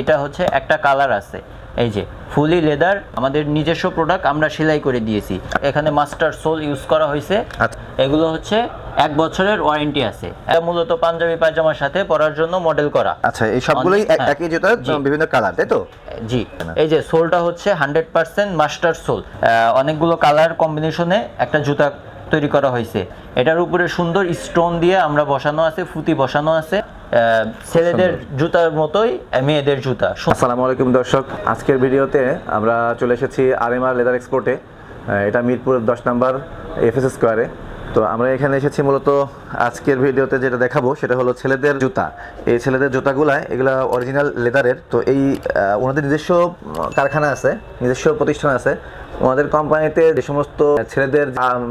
এটা হচ্ছে একটা কালার আছে। এই যে ফুলি লেদার আমাদের নিজস্ব প্রোডাক্ট আমরা সেলাই করে দিয়েছি। এখানে মাস্টার সোল ইউজ করা হয়েছে। আচ্ছা। এগুলো হচ্ছে এক বছরের ওয়ারেন্টি আছে। এটা মূলত পাঞ্জাবি পায়জামার সাথে পরার জন্য মডেল করা। আচ্ছা এই সবগুলোই হ্যাঁ। একই জুতা বিভিন্ন কালার তাই তো? জি। এই যে সোলটা হচ্ছে হান্ড্রেড পার্সেন্ট মাস্টার সোল অনেকগুলো কালার কম্বিনেশনে একটা জুতা তৈরি করা হয়েছে। এটার উপরে সুন্দর স্টোন দিয়ে আমরা বসানো আছে ফুতি বসানো আছে। ছেলেদের জুতার মতোই মেয়েদের জুতা। আসসালামু আলাইকুম দর্শক আজকের ভিডিওতে আমরা চলে এসেছি আর আরএমআর লেদার এক্সপোর্টে। এটা মিরপুর দশ নম্বর এফএস স্কোয়ারে। তো আমরা এখানে এসেছি মূলত আজকের ভিডিওতে যেটা দেখাবো সেটা হলো ছেলেদের জুতা। এই ছেলেদের জুতাগুলা এগুলা অরিজিনাল লেদারের তো এই ওনাদের নিজস্ব কারখানা আছে নিজস্ব প্রতিষ্ঠান আছে। ওনাদের কোম্পানিতে যে সমস্ত ছেলেদের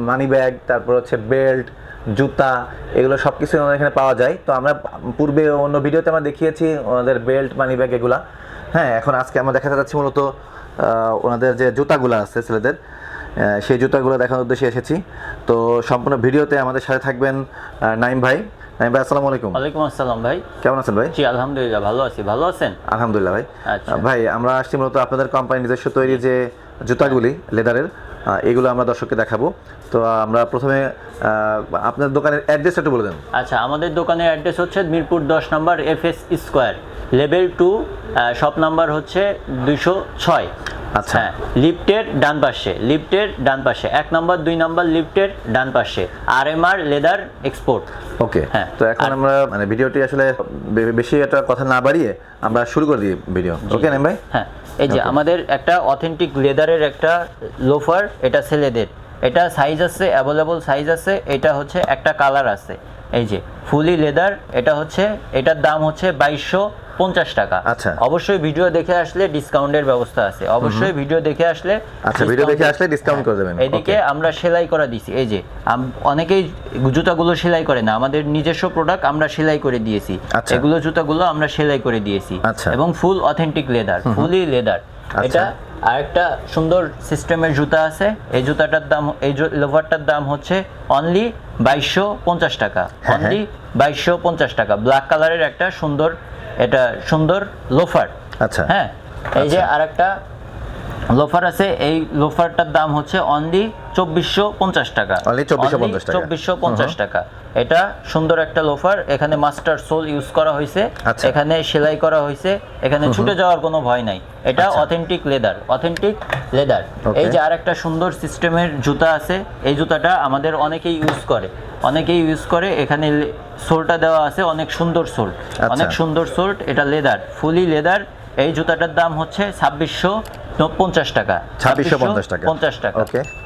মানি ব্যাগ তারপর হচ্ছে বেল্ট জুতা এগুলো সব কিছু আমাদের এখানে পাওয়া যায়। তো আমরা পূর্বে অন্য ভিডিওতে আমরা দেখিয়েছি ওনাদের বেল্ট মানি ব্যাগ এগুলা। হ্যাঁ এখন আজকে আমরা দেখাতে যাচ্ছি মূলত ওনাদের যে জুতাগুলো আছে ছেলেদের সেই জুতাগুলো দেখানোর উদ্দেশ্যে এসেছি। তো সম্পূর্ণ ভিডিওতে আমাদের সাথে থাকবেন নাইম ভাই। নাইম ভাই আসসালামু আলাইকুম। ওয়ালাইকুম আসসালাম ভাই। কেমন আছেন ভাই? জি আলহামদুলিল্লাহ ভালো আছি। ভালো আছেন? আলহামদুলিল্লাহ ভাই। আচ্ছা। ভাই আমরা আসছি মূলত আপনাদের কোম্পানি নিজস্ব তৈরি যে জুতাগুলি লেদারের এগুলো আমরা দর্শককে দেখাবো। তো আমরা প্রথমে আপনার দোকানের অ্যাড্রেসটা একটু বলে দেন। আচ্ছা আমাদের দোকানের অ্যাড্রেস হচ্ছে মিরপুর দশ নম্বর F S square level two shop number হচ্ছে দুইশো ছয়। আচ্ছা। হ্যাঁ লিফটের ডান পাশে লিফটের ডান পাশে এক নম্বর দুই নম্বর লিফটের ডান পাশে R M R leather export. Okay হ্যাঁ। তো এখন আমরা মানে ভিডিওটি আসলে বেশি একটা কথা না বাড়িয়ে আমরা শুরু করে দিই ভিডিও। ওকে নাইম ভাই? হ্যাঁ। এই যে আমাদের একটা অথেন্টিক লেদারের একটা লোফার এটা ছেলেদের। এটা সাইজ আছে অ্যাভেলেবল সাইজ আছে এটা হচ্ছে একটা কালার আছে। এই যে ফুলি লেদার এটা হচ্ছে এটার দাম হচ্ছে বাইশশো পঞ্চাশ টাকা। আচ্ছা। অবশ্যই ভিডিও দেখে আসলে ডিসকাউন্টের ব্যবস্থা আছে। অবশ্যই ভিডিও দেখে আসলে আচ্ছা, ভিডিও দেখে আসলে discount করে দেবেন। হ্যাঁ, এদিকে আমরা সেলাই করা দিছি এই যে অনেকেই জুতাগুলো সেলাই করে না। আমাদের নিজস্ব প্রোডাক্ট আমরা সেলাই করে দিয়েছি। আচ্ছা। এগুলো জুতাগুলো আমরা সেলাই করে দিয়েছি। আচ্ছা। এবং full authentic leather fully leather এটা আরেকটা সুন্দর সিস্টেমের জুতা আছে। এই জুতাটার দাম এই লোভারটার দাম হচ্ছে অনলি বাইশশো পঞ্চাশ টাকা। হ্যাঁ, অনলি বাইশশো পঞ্চাশ টাকা। ব্ল্যাক কালারের একটা সুন্দর এটা সুন্দর লোফার আচ্ছা। হ্যাঁ এই যে আরেকটা লোফার আছে এই লোফারটার দাম হচ্ছে অনলি চব্বিশশো পঞ্চাশ টাকা। Only 2450 টাকা। চব্বিশশো পঞ্চাশ টাকা। এটা সুন্দর একটা লোফার এখানে মাস্টার সোল ইউজ করা হয়েছে আচ্ছা। এখানে সেলাই করা হয়েছে এখানে ছুটে যাওয়ার কোনো ভয় নাই। এটা আচ্ছা। অথেন্টিক লেদার অথেন্টিক লেদার এই যে আরেকটা সুন্দর সিস্টেমের জুতা আছে এই জুতাটা আমাদের অনেকেই ইউজ করে। অনেকেই ইউজ করে এখানে সোলটা দেওয়া আছে অনেক সুন্দর সোল। আচ্ছা। অনেক সুন্দর সোল্ট এটা লেদার ফুলি লেদার এই জুতাটার দাম হচ্ছে ছাব্বিশশো পঞ্চাশ টাকা। 2650 টাকা। পঞ্চাশ টাকা.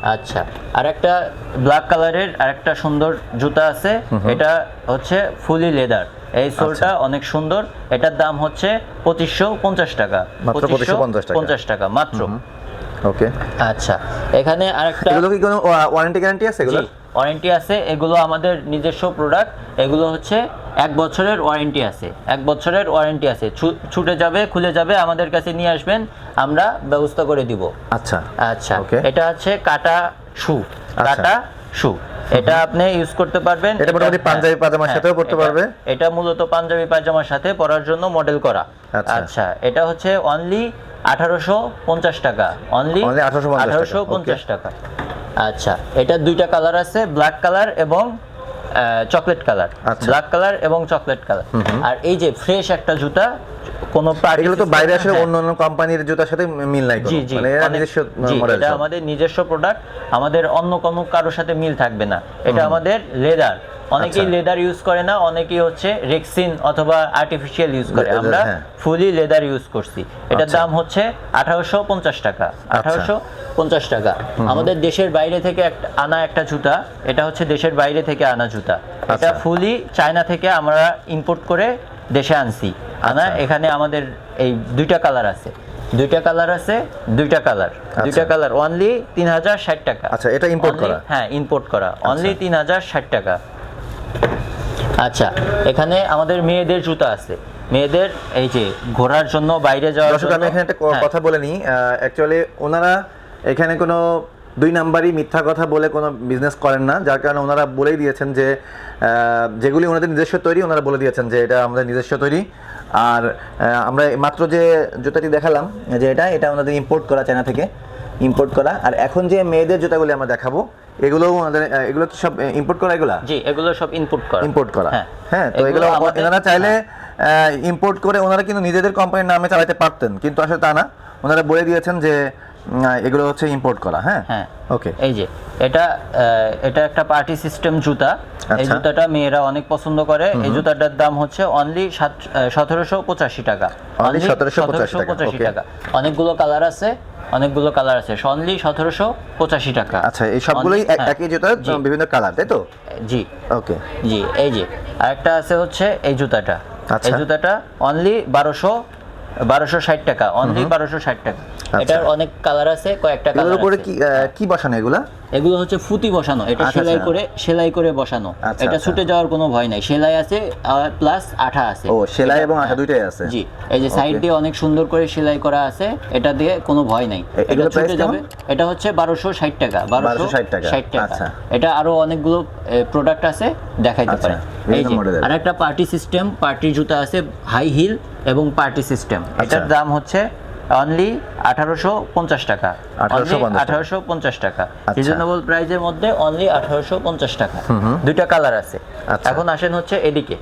আচ্ছা। আর একটা ব্ল্যাক কালারের আরেকটা সুন্দর জুতা আছে। এটা হচ্ছে ফুলি লেদার এই সোলটা আচ্ছা। অনেক সুন্দর। এটার দাম হচ্ছে পঁচিশশো পঞ্চাশ টাকা। মাত্র 2550 টাকা। পঞ্চাশ টাকা মাত্র। ওকে আচ্ছা। এখানে আরেকটা এগুলো কি কোনো ওয়ারেন্টি গ্যারান্টি আছে এগুলো ওয়ারেন্টি আছে এগুলো আমাদের নিজস্ব প্রোডাক্ট এগুলো হচ্ছে এক বছরের ওয়ারেন্টি আছে এক বছরের ওয়ারেন্টি আছে। ছুটে যাবে খুলে যাবে আমাদের কাছে নিয়ে আসবেন আমরা ব্যবস্থা করে দিব। আচ্ছা। আচ্ছা এটা হচ্ছে কাটা শু আচ্ছা। কাটা শু। এটা আপনি ইউজ করতে পারবেন এটা মোটামুটি হ্যাঁ, পাঞ্জাবি পাজামার হ্যাঁ, সাথেও পড়তে পারবে? এটা মূলত পাঞ্জাবি পায়জামার সাথে পরার জন্য মডেল করা। আচ্ছা। আচ্ছা এটা হচ্ছে অনলি আঠারোশো পঞ্চাশ টাকা। অনলি Only 1850 টাকা, আঠারোশো পঞ্চাশ টাকা। আচ্ছা এটা দুইটা কালার আছে ব্ল্যাক কালার এবং চকলেট কালার। ব্ল্যাক কালার এবং চকলেট কালার আর এই যে ফ্রেশ একটা জুতা কোনো এগুলো তো বাইরে আসলে হ্যাঁ। অন্য অন্য কোম্পানির জুতার সাথে মিল নাই জি জি। মানে এটা আমাদের নিজস্ব প্রোডাক্ট আমাদের অন্য কোনো কারোর সাথে মিল থাকবে না। এটা আমাদের লেদার। অনেকেই আচ্ছা। লেদার ইউজ করে না অনেকেই হচ্ছে রেক্সিন অথবা আর্টিফিশিয়াল ইউজ করে। আমরা। ফুলি লেদার ইউজ করছি। এটার আচ্ছা। দাম হচ্ছে আঠারোশো পঞ্চাশ টাকা। আঠারোশো পঞ্চাশ টাকা। আমাদের দেশের বাইরে থেকে আনা একটা জুতা এটা হচ্ছে দেশের বাইরে থেকে আনা জুতা। এটা আচ্ছা। ফুলি চায়না থেকে আমরা ইম্পোর্ট করে দেশে আনছি। আনা আচ্ছা। এখানে আমাদের এই দুইটা কালার আছে। দুইটা কালার আছে দুইটা কালার দুইটা কালার অনলি তিন হাজার ষাট টাকা। আচ্ছা, এটা ইম্পোর্ট করা? হ্যাঁ ইম্পোর্ট করা। অনলি তিন হাজার ষাট টাকা। আচ্ছা এখানে আমাদের মেয়েদের জুতা আছে। মেয়েদের এই যে ঘোরার জন্য বাইরে যাওয়ার জন্য আমি এখানে একটা হ্যাঁ, কথা বলে নিই। অ্যাকচুয়ালি ওনারা এখানে কোনো দুই নাম্বারই মিথ্যা কথা বলে কোনো বিজনেস করেন না। যার কারণে ওনারা বলেই দিয়েছেন যে যেগুলি ওনাদের নিজস্ব তৈরি ওনারা বলে দিয়েছেন যে এটা আমাদের নিজস্ব তৈরি। আর আমরা মাত্র যে জুতাটি দেখালাম যে এটা এটা আমাদের ইম্পোর্ট করা চায়না থেকে ইম্পোর্ট করা। আর এখন যে মেয়েদের জুতাগুলি আমরা দেখাবো এগুলোও আমাদের এগুলো কি সব ইম্পোর্ট করা এগুলা? জি এগুলো সব ইম্পোর্ট করা। ইম্পোর্ট করা। হ্যাঁ। হ্যাঁ তো এগুলো ওনারা এনারা চাইলে ইম্পোর্ট করে ওনারা কিন্তু নিজেদের কোম্পানির নামে চালাতে পারতেন কিন্তু আসলে তা না। ওনারা বলে দিয়েছেন যে এগুলো হচ্ছে ইম্পোর্ট করা হ্যাঁ? হ্যাঁ। ওকে এই যে এটা এটা একটা পার্টি সিস্টেম জুতা। এই আচ্ছা। জুতাটা মেয়েরা অনেক পছন্দ করে। এই জুতাটার দাম হচ্ছে অনলি সতেরোশো পঁচাশি টাকা। 1785 টাকা, পঁচাশি টাকা। অনেকগুলো কালার আছে অনেকগুলো কালার আছে। অনলি সতেরোশো পঁচাশি টাকা। আচ্ছা এই সবগুলোই হ্যাঁ, একই জুতার জি। বিভিন্ন কালার তাই তো? জি। ওকে জি এই যে আরেকটা আছে হচ্ছে এই জুতাটা। আচ্ছা। এই জুতাটা অনলি বারোশো বারোশো ষাট টাকা। অনলি বারোশো ষাট টাকা। এটার অনেক কালার আছে কয়েকটা কালার উপরে কি কি বসানো এগুলা? এগুলো হচ্ছে ফুটি বসানো এটা আচ্ছা, সেলাই আচ্ছা। করে সেলাই করে বসানো। আচ্ছা, এটা আচ্ছা। ছুটে যাওয়ার কোনো ভয় নাই। সেলাই আছে প্লাস আঠা আছে। ও সেলাই এবং আঠা। দুইটাই আছে? জি এই যে সাইড দিয়ে অনেক সুন্দর করে সেলাই করা আছে এটা দিয়ে কোনো ভয় নাই। এটা ছুটে যাবে। এটা হচ্ছে বারোশো ষাট টাকা। 1260 টাকা, ষাট টাকা। আচ্ছা। এটা আরও অনেকগুলো প্রোডাক্ট আছে দেখাইতে আচ্ছা, পারেন। এই যে। আর একটা পার্টি সিস্টেম পার্টির জুতা আছে হাই হিল এবং পার্টি সিস্টেম আচ্ছা। এটার দাম হচ্ছে অনলি আঠারোশো পঞ্চাশ টাকা। 1850 আঠারোশো পঞ্চাশ টাকা। আচ্ছা। রিজনেবল প্রাইজের মধ্যে অনলি আঠারোশো পঞ্চাশ টাকা। দুইটা কালার আছে। আচ্ছা। এখন আসেন হচ্ছে এদিকে।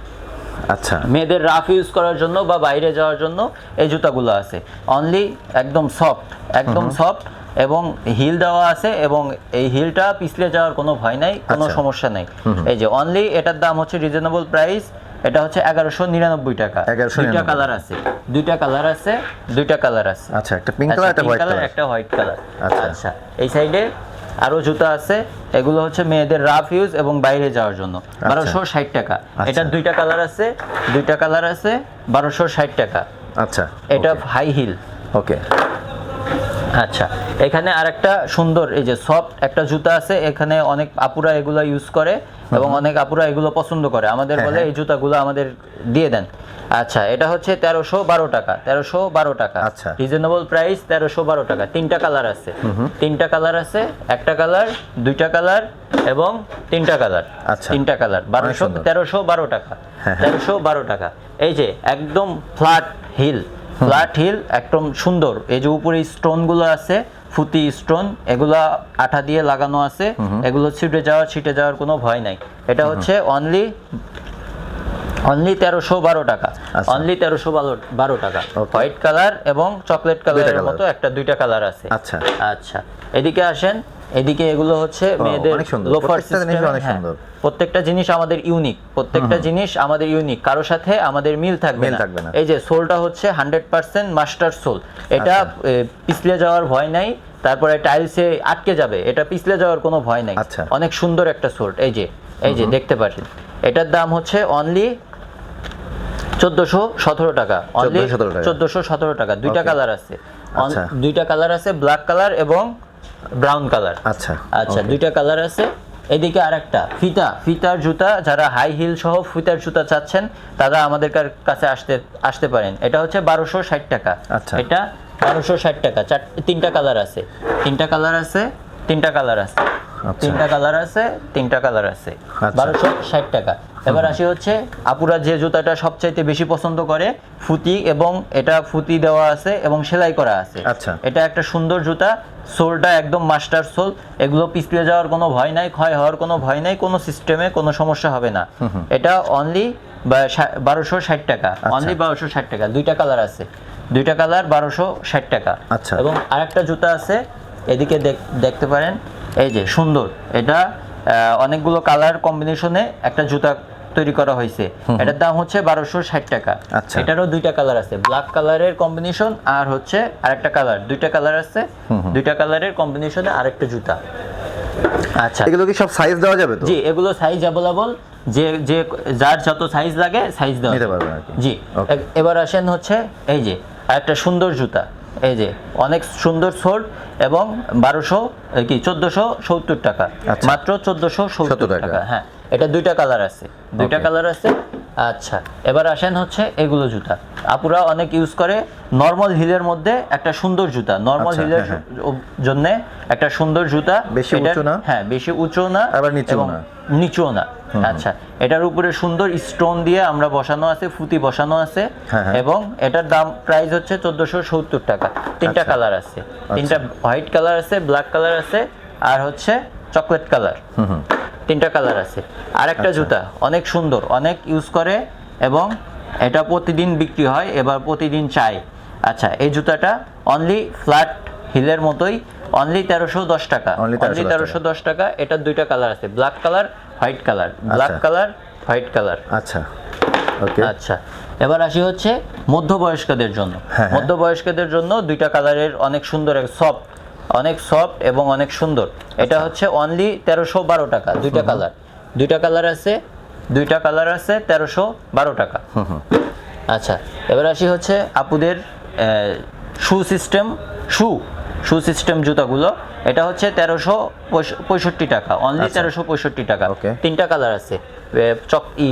আচ্ছা। মেয়েদের রাফ ইউজ করার জন্য বা বাইরে যাওয়ার জন্য এই জুতাগুলো আছে। অনলি একদম সফট একদম সফট এবং হিল দেওয়া আছে এবং এই হিলটা পিছলে যাওয়ার কোনো ভয় নাই কোনো আচ্ছা। সমস্যা নেই। এই যে অনলি এটার দাম হচ্ছে রিজনেবল প্রাইস এটা হচ্ছে এগারোশো নিরানব্বই টাকা। 1199 দুইটা কালার আছে। দুইটা কালার আছে দুইটা কালার আছে। আচ্ছা একটা পিঙ্ক কালার একটা হোয়াইট কালার একটা হোয়াইট কালার আচ্ছা। আচ্ছা এই সাইডে আরও জুতা আছে। এগুলো হচ্ছে মেয়েদের রাফ ইউজ এবং বাইরে যাওয়ার জন্য। বারোশো ষাট টাকা। আচ্ছা। এটার দুইটা কালার আছে দুইটা কালার আছে বারোশো ষাট টাকা। আচ্ছা এটা হাই হিল ওকে আচ্ছা এখানে আরেকটা সুন্দর এই যে সফট একটা জুতা আছে এখানে অনেক আপুরা এগুলো ইউজ করে এবং অনেক আপুরা এগুলো পছন্দ করে। আমাদের হ্যাঁ, বলে হ্যাঁ। এই জুতাগুলো আমাদের দিয়ে দেন। আচ্ছা এটা হচ্ছে তেরোশো বারো টাকা তেরোশো বারো টাকা। আচ্ছা। রিজনেবল প্রাইস তেরোশো বারো টাকা। তিনটা কালার আছে। তিনটা কালার আছে একটা কালার দুইটা কালার এবং তিনটা কালার আচ্ছা। তিনটা কালার বারোশো তেরোশো বারো টাকা। হ্যাঁ। তেরোশো বারো টাকা। এই যে একদম ফ্ল্যাট হিল ফ্ল্যাট হিল একদম সুন্দর। এই যে উপরে স্টোনগুলো আছে ফুটি স্টোন এগুলা আঠা দিয়ে লাগানো আছে। এগুলো ছিটে যাওয়ার ছিটে যাওয়ার কোনো ভয় নাই। এটা হচ্ছে অনলি অনলি তেরোশো বারো টাকা। আচ্ছা। অনলি তেরোশো বারো বারো টাকা। হোয়াইট কালার এবং চকলেট কালারের মতো একটা দুইটা কালার আছে। আচ্ছা। আচ্ছা। এদিকে আসেন এদিকে এগুলো হচ্ছে মেয়েদের লোফার সিস্টেম অনেক সুন্দর। প্রত্যেকটা জিনিস আমাদের ইউনিক প্রত্যেকটা জিনিস আমাদের ইউনিক কারোর সাথে আমাদের মিল থাকবে না। এই যে সোলটা হচ্ছে হান্ড্রেড পার্সেন্ট মাস্টার সোল এটা আচ্ছা। পিছলে যাওয়ার ভয় নাই তারপরে টাইলসে আটকে যাবে এটা পিছলে যাওয়ার কোনো ভয় নাই। আচ্ছা। অনেক সুন্দর একটা সোল এই যে এই যে দেখতে পাচ্ছেন। এটার দাম হচ্ছে অনলি চোদ্দশো সতেরো টাকা। অনলি 1417 টাকা। চোদ্দশো সতেরো টাকা। দুইটা. কালার আছে। আচ্ছা। দুইটা কালার আছে ব্ল্যাক কালার এবং ব্রাউন কালার আচ্ছা। আচ্ছা দুইটা কালার আছে। এদিকে আরেকটা ফিতা ফিতার জুতা যারা হাই হিল সহ ফিতার জুতা চাচ্ছেন তারা আমাদের কাছে আসতে আসতে পারেন এটা হচ্ছে বারোশো ষাট টাকা আচ্ছা। এটা বারোশো ষাট টাকা চার তিনটা কালার আছে তিনটা কালার আছে তিনটা কালার আছে। তিনটা কালার আছে তিনটা কালার আছে। আচ্ছা। বারোশো ষাট টাকা। এবার আসি হচ্ছে আপুরা যে জুতাটা সবচাইতে বেশি পছন্দ করে ফুতি এবং এটা ফুতি দেওয়া আছে এবং সেলাই করা আছে। আচ্ছা। এটা একটা সুন্দর জুতা সোলটা একদম মাস্টার সোল। এগুলো পিছলে যাওয়ার কোনো ভয় নাই ক্ষয় হওয়ার কোনো ভয় নাই কোনো সিস্টেমে কোনো সমস্যা হবে না। এটা অনলি বারোশো ষাট টাকা। আচ্ছা। অনলি বারোশো ষাট টাকা। দুইটা কালার আছে। দুইটা কালার বারোশো ষাট টাকা। আচ্ছা। এবং আরেকটা জুতা আছে এদিকে দেখ- দেখতে পারেন। এই যে সুন্দর। এটা অনেকগুলো কালার কম্বিনেশনে একটা জুতা তৈরি করা হয়েছে। এটার দাম হচ্ছে বারোশো ষাট টাকা। আচ্ছা। এটারও দুইটা কালার আছে ব্ল্যাক কালারের কম্বিনেশন আর হচ্ছে আরেকটা কালার। দুইটা কালার আছে দুইটা কালারের কম্বিনেশনে আরেকটা জুতা। আচ্ছা। এগুলো কি সব সাইজ দেওয়া যাবে তো? জি এগুলো সাইজ অ্যাভেলেবল যে যে যার যত সাইজ লাগে সাইজ দেওয়া নিতে। পারবেন জি. এবার আসেন হচ্ছে এই যে একটা সুন্দর জুতা। এই যে অনেক সুন্দর সোল্ড এবং বারোশো কি চোদ্দশো সত্তর টাকা। আচ্ছা। মাত্র চোদ্দশো সত্তর টাকা। টাকা হ্যাঁ। এটা দুইটা কালার আছে। দুইটা কালার আছে। আচ্ছা এবার আসেন হচ্ছে এগুলো জুতা। আপুরা অনেক ইউজ করে নর্মাল হিলের মধ্যে একটা সুন্দর জুতা। নর্মাল আচ্ছা, হিলের হ্যাঁ, জন্য একটা সুন্দর জুতা। বেশি উঁচু না? হ্যাঁ বেশি উঁচু না আবার এবং না। নিচুও না। আচ্ছা এটার উপরে সুন্দর স্টোন দিয়ে আমরা বসানো আছে ফুতি বসানো আছে। হ্যাঁ, হ্যাঁ। এবং এটার দাম প্রাইস হচ্ছে চোদ্দশো সত্তর টাকা। তিনটা আচ্ছা। কালার আছে। তিনটা হোয়াইট কালার আছে ব্ল্যাক কালার আছে আর হচ্ছে চকলেট কালার হুম হুম। তিনটা কালার আছে। আর একটা জুতা অনেক সুন্দর অনেক ইউজ করে এবং এটা প্রতিদিন বিক্রি হয় এবার প্রতিদিন চাই। আচ্ছা এই জুতাটা অনলি ফ্ল্যাট হিলের মতোই অনলি তেরোশো দশ টাকা অনলি 1310 তেরোশো দশ টাকা এটার দুইটা কালার আছে black colour white colour black আচ্ছা। কালার হোয়াইট কালার আচ্ছা ওকে আচ্ছা এবার আসি হচ্ছে মধ্যবয়স্কদের জন্য। হ্যাঁ। মধ্যবয়স্কদের জন্য দুইটা কালারের অনেক সুন্দর সফট অনেক সফট এবং অনেক সুন্দর। এটা আচ্ছা। হচ্ছে অনলি তেরোশো বারো টাকা দুইটা কালার দুইটা কালার আছে দুইটা কালার আছে তেরোশো বারো টাকা। আচ্ছা এবার আসি হচ্ছে আপুদের শু সিস্টেম শু শু সিস্টেম জুতাগুলো। এটা হচ্ছে তেরোশো পঁয়ষট্টি টাকা অনলি আচ্ছা। তেরোশো পঁয়ষট্টি টাকা. তিনটা কালার আছে চক ই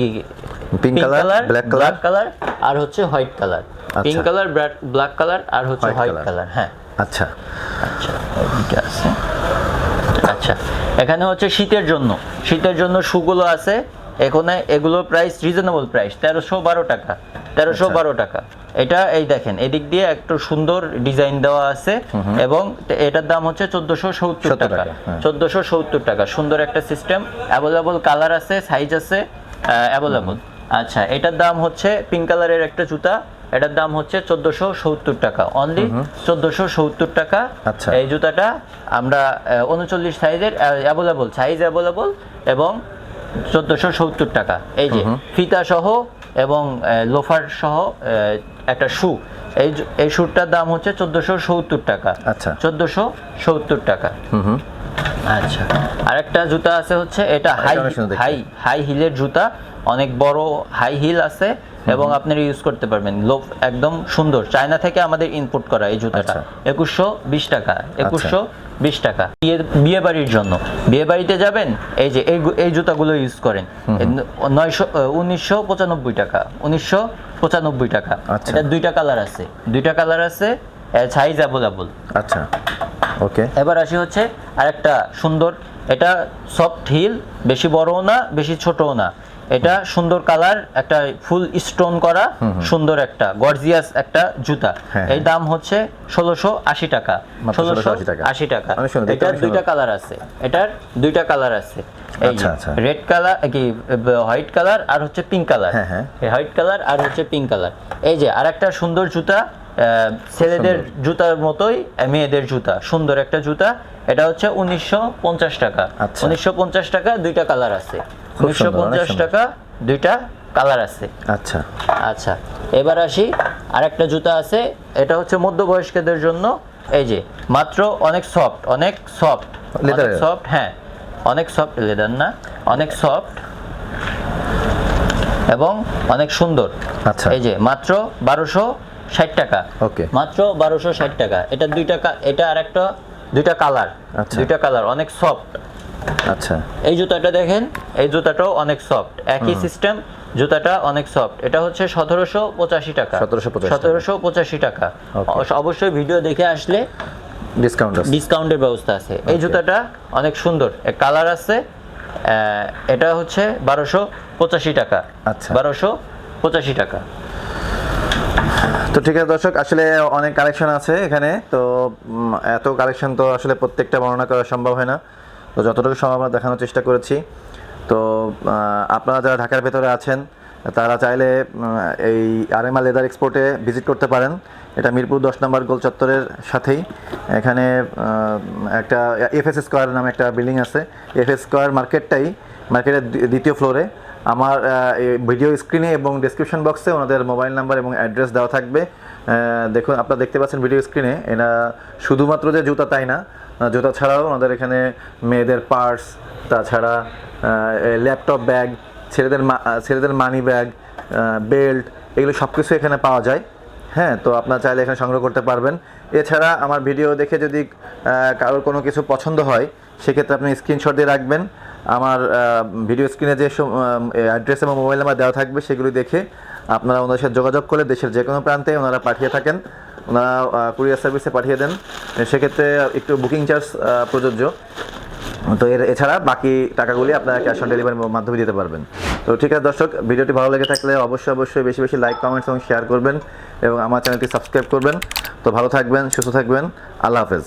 black color? ব্ল্যাক কালার আর হচ্ছে white colour pink. Colour black colour আর হচ্ছে হোয়াইট কালার হ্যাঁ। আচ্ছা। আচ্ছা। আছে আচ্ছা এখানে হচ্ছে শীতের জন্য। শীতের জন্য শুগুলো আছে এখানে এগুলোর প্রাইস রিজনেবল প্রাইস তেরোশো বারো টাকা তেরোশো আচ্ছা। বারো টাকা। এটা এই দেখেন এদিক দিয়ে একটু সুন্দর ডিজাইন দেওয়া আছে এবং এটার দাম হচ্ছে চোদ্দশো সত্তর টাকা। টাকা, হ্যাঁ। চোদ্দশো সত্তর টাকা সুন্দর একটা সিস্টেম অ্যাভেলেবল কালার আছে সাইজ আছে অ্যাভেলেবল আচ্ছা এটার দাম হচ্ছে পিঙ্ক কালারের একটা জুতা এটার দাম হচ্ছে চোদ্দশো সত্তর টাকা অনলি চোদ্দশো সত্তর টাকা। আচ্ছা। এই জুতাটা আমরা উনচল্লিশ সাইজের অ্যাভেলেবল সাইজ অ্যাভেলেবল এবং চোদ্দোশো সত্তর টাকা। এই যে ফিতা সহ এবং লোফার সহ একটা শু এই এই শুটটার দাম হচ্ছে চোদ্দোশো সত্তর টাকা। আচ্ছা। চোদ্দোশো সত্তর টাকা। আচ্ছা। আরেকটা জুতা আছে হচ্ছে এটা হাই। হাই হাই হিলের জুতা। অনেক বড় হাই হিল আছে এবং আপনারা ইউজ করতে পারবেন। লো একদম সুন্দর। চায়না থেকে আমাদের ইনপুট করা এই জুতাটা। আচ্ছা। একুশশো বিশ টাকা। একুশশো বিশ টাকা। বিয়ে বিয়ে বাড়ির জন্য। বিয়ে বাড়িতে যাবেন এই যে এই এই জুতাগুলো ইউজ করেন। নয়শো উনিশশো পঁচানব্বই টাকা। উনিশশো পঁচানব্বই টাকা। আচ্ছা। এটা দুইটা কালার আছে। দুইটা কালার আছে সাইজ অ্যাভেলেবল আচ্ছা। ওকে। এবার আসি হচ্ছে আরেকটা সুন্দর। এটা সফট হিল বেশি বড়ও না বেশি ছোটও না। এটা সুন্দর কালার একটা ফুল স্টোন করা সুন্দর একটা গর্জিয়াস একটা জুতা। হ্যাঁ, এই দাম হচ্ছে ষোলোশো আশি টাকা। মাত্র 1680 টাকা। আশি টাকা। এটার দুইটা কালার আছে। এটার দুইটা কালার আছে। এই আচ্ছা, আচ্ছা। রেড কালার কি হোয়াইট কালার আর হচ্ছে পিঙ্ক কালার। হ্যাঁ, হ্যাঁ। হোয়াইট কালার আর হচ্ছে পিঙ্ক কালার। এই যে আরেকটা সুন্দর জুতা ছেলেদের জুতার মতোই মেয়েদের জুতা। সুন্দর একটা জুতা। এটা হচ্ছে উনিশশো পঞ্চাশ টাকা। আচ্ছা। উনিশশো পঞ্চাশ টাকা দুইটা কালার আছে। অনেক পঞ্চাশ। টাকা দুইটা কালার আছে আচ্ছা আচ্ছা এবার আসি আরেকটা জুতা আছে এটা হচ্ছে মধ্যবয়স্কদের জন্য এই যে মাত্র অনেক সফট অনেক সফট Leather-এর? সফট হ্যাঁ অনেক সফট লেদার না অনেক সফট এবং অনেক সুন্দর আচ্ছা। এই যে মাত্র বারোশো ষাট টাকা Okay. মাত্র বারোশো ষাট টাকা এটা দুইটা এটা আরেকটা দুইটা কালার আচ্ছা। দুইটা কালার অনেক সফট আচ্ছা। এই জুতাটা দেখেন এই জুতাটাও অনেক সফট একই সিস্টেম জুতাটা অনেক সফট এটা হচ্ছে সতেরোশো পঁচাশি টাকা। 1785 টাকা। সতেরোশো পঁচাশি টাকা। অবশ্য- অবশ্যই ভিডিও দেখে আসলে ডিসকাউন্ট আছে। ডিসকাউন্টের ব্যবস্থা আছে। এই জুতাটা অনেক সুন্দর। কালার আছে এটা হচ্ছে বারোশো পঁচাশি টাকা। আচ্ছা। বারোশো পঁচাশি টাকা। তো ঠিক আছে দর্শক আসলে অনেক কালেকশন আছে এখানে। তো এত কালেকশন তো আসলে প্রত্যেকটা বর্ণনা করা সম্ভব হয় না। তো যতটুকু সম্ভব আমরা দেখানোর চেষ্টা করেছি। তো আপনারা যারা ঢাকার ভেতরে আছেন, তারা চাইলে এই আরএমআর লেদার এক্সপোর্টে ভিজিট করতে পারেন। এটা মিরপুর দশ নম্বর গোল চত্বরের সাথেই। এখানে একটা এফএস স্কোয়ার নামে একটা বিল্ডিং আছে। এফএস স্কোয়ার মার্কেটটাই, মার্কেটের দ্বিতীয় ফ্লোরে। আমার ভিডিও স্ক্রিনে এবং ডেসক্রিপশন বক্সে ওনাদের মোবাইল নাম্বার এবং অ্যাড্রেস দেওয়া থাকবে। দেখুন, আপনারা দেখতে পাচ্ছেন ভিডিও স্ক্রিনে। এরা শুধুমাত্র যে জুতা তাই না জুতা ছাড়াও ওনাদের এখানে মেয়েদের পার্স, তাছাড়া ল্যাপটপ ব্যাগ, ছেলেদের ছেলেদের মানি ব্যাগ বেল্ট, এগুলো সব কিছু এখানে পাওয়া যায়। হ্যাঁ তো আপনারা চাইলে এখানে সংগ্রহ করতে পারবেন। এছাড়া আমার ভিডিও দেখে যদি কারোর কোনো কিছু পছন্দ হয়, সেক্ষেত্রে আপনি স্ক্রিনশট দিয়ে রাখবেন। আমার ভিডিও স্ক্রিনে যে অ্যাড্রেস এবং মোবাইল নাম্বার দেওয়া থাকবে, সেগুলি দেখে আপনারা ওনাদের সাথে যোগাযোগ করলে দেশের যে কোনো প্রান্তে ওনারা পাঠিয়ে থাকেন। ওনারা কুরিয়ার সার্ভিসে পাঠিয়ে দেন। সেক্ষেত্রে একটু বুকিং চার্জ প্রযোজ্য। তো এর, এছাড়া বাকি টাকাগুলি আপনারা ক্যাশ অন ডেলিভারির মাধ্যমে দিতে পারবেন। তো ঠিক আছে, দর্শক, ভিডিওটি ভালো লেগে থাকলে অবশ্যই অবশ্যই বেশি বেশি লাইক কমেন্টস এবং শেয়ার করবেন এবং আমার চ্যানেলটি সাবস্ক্রাইব করবেন। তো ভালো থাকবেন, সুস্থ থাকবেন। আল্লাহ হাফেজ।